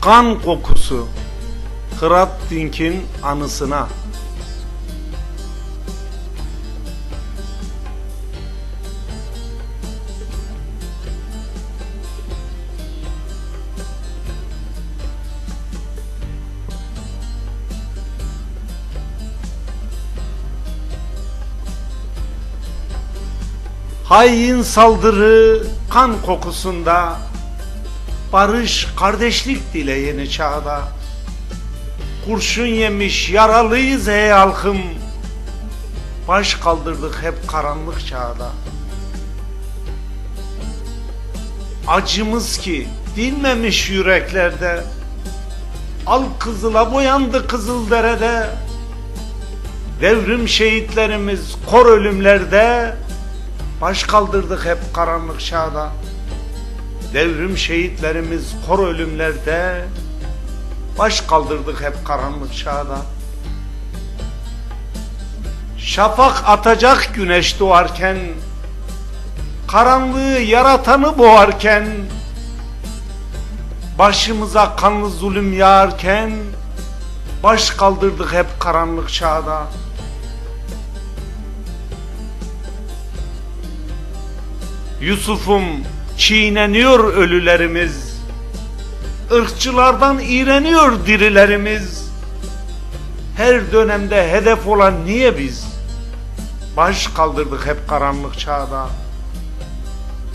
kan kokusu. Hrant Dink'in anısına. Hain saldırı kan kokusunda Barış kardeşlik dile yeni çağda. Kurşun yemiş yaralıyız ey halkım. Baş kaldırdık hep karanlık çağda. Acımız ki dinmemiş yüreklerde. Al kızıla boyandı Kızıldere'de Devrim şehitlerimiz kor ölümlerde. Baş kaldırdık hep karanlık çağda Devrim şehitlerimiz kor ölümlerde. Baş kaldırdık hep karanlık çağda. Şafak atacak güneş doğarken Karanlığı yaratanı boğarken Başımıza kanlı zulüm yağarken Baş kaldırdık hep karanlık çağda. Yusuf'um çiğneniyor ölülerimiz. Irkçılardan iğreniyor dirilerimiz. Her dönemde hedef olan niye biz? Baş kaldırdık hep karanlık çağda.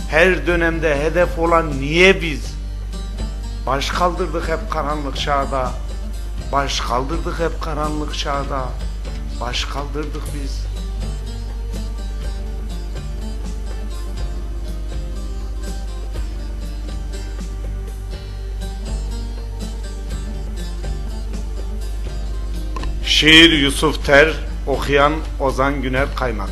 Her dönemde hedef olan niye biz? Baş kaldırdık hep karanlık çağda. Baş kaldırdık hep karanlık çağda. Baş kaldırdık biz Şiir Yusuf Ter, okuyan Ozan Güner Kaymak.